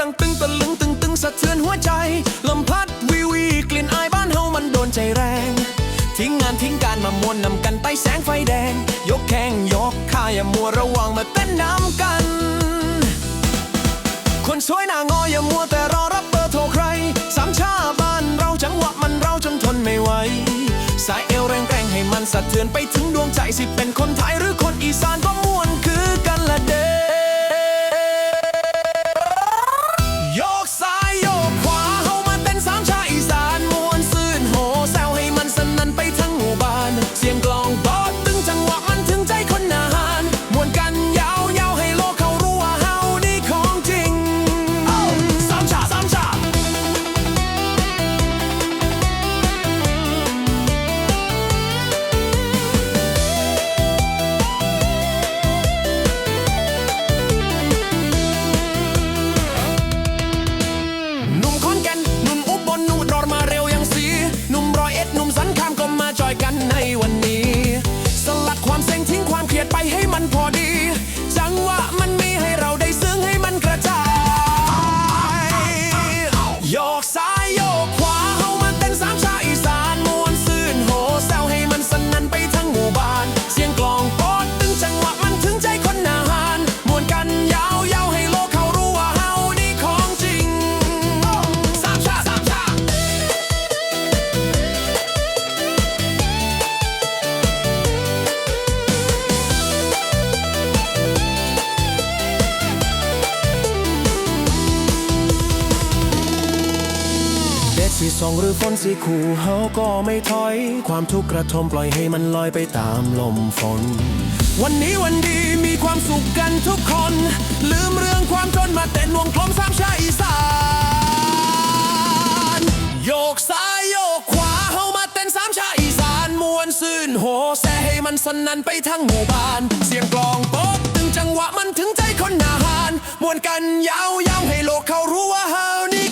ดังตึงตะลึงตึงตึงสะเทือนหัวใจ ลมพัดวิวีกลิ่นอายบ้านเฮามันโดนใจแรง ทิ้งงานทิ้งการมามวนนำกันใต้แสงไฟแดง ยกแข้งยกขาอย่ามัวระวังมาเต้นน้ำกัน คนสวยหน้างออย่ามัวแต่รอรับเบอร์โทรใคร สามชาบ้านเราจังหวะมันเราจนทนไม่ไหวสายเอวแรงแรงให้มันสะเทือนไปถึงดวงใจสิเป็นคนไทยหรือคนอีสานก็มวน สีส่งหรือฝนสีคู่เฮาก็ไม่ถอย ความทุกข์กระทมปล่อยให้มันลอยไปตามลมฝน วันนี้วันดีมีความสุขกันทุกคน ลืมเรื่องความจนมาเต้นวงกลมสามชาอีสาน โยกซ้ายโยกขวาเฮามาเต้นสามชาอีสานมวนซื่นโหแซ่ให้มันสนั่นไปทั้งหมู่บ้าน เสียงกลองโป๊บตึงจังหวะมันถึงใจคนนาหารมวนกันยาวๆให้โลกเขารู้ว่าเฮานี่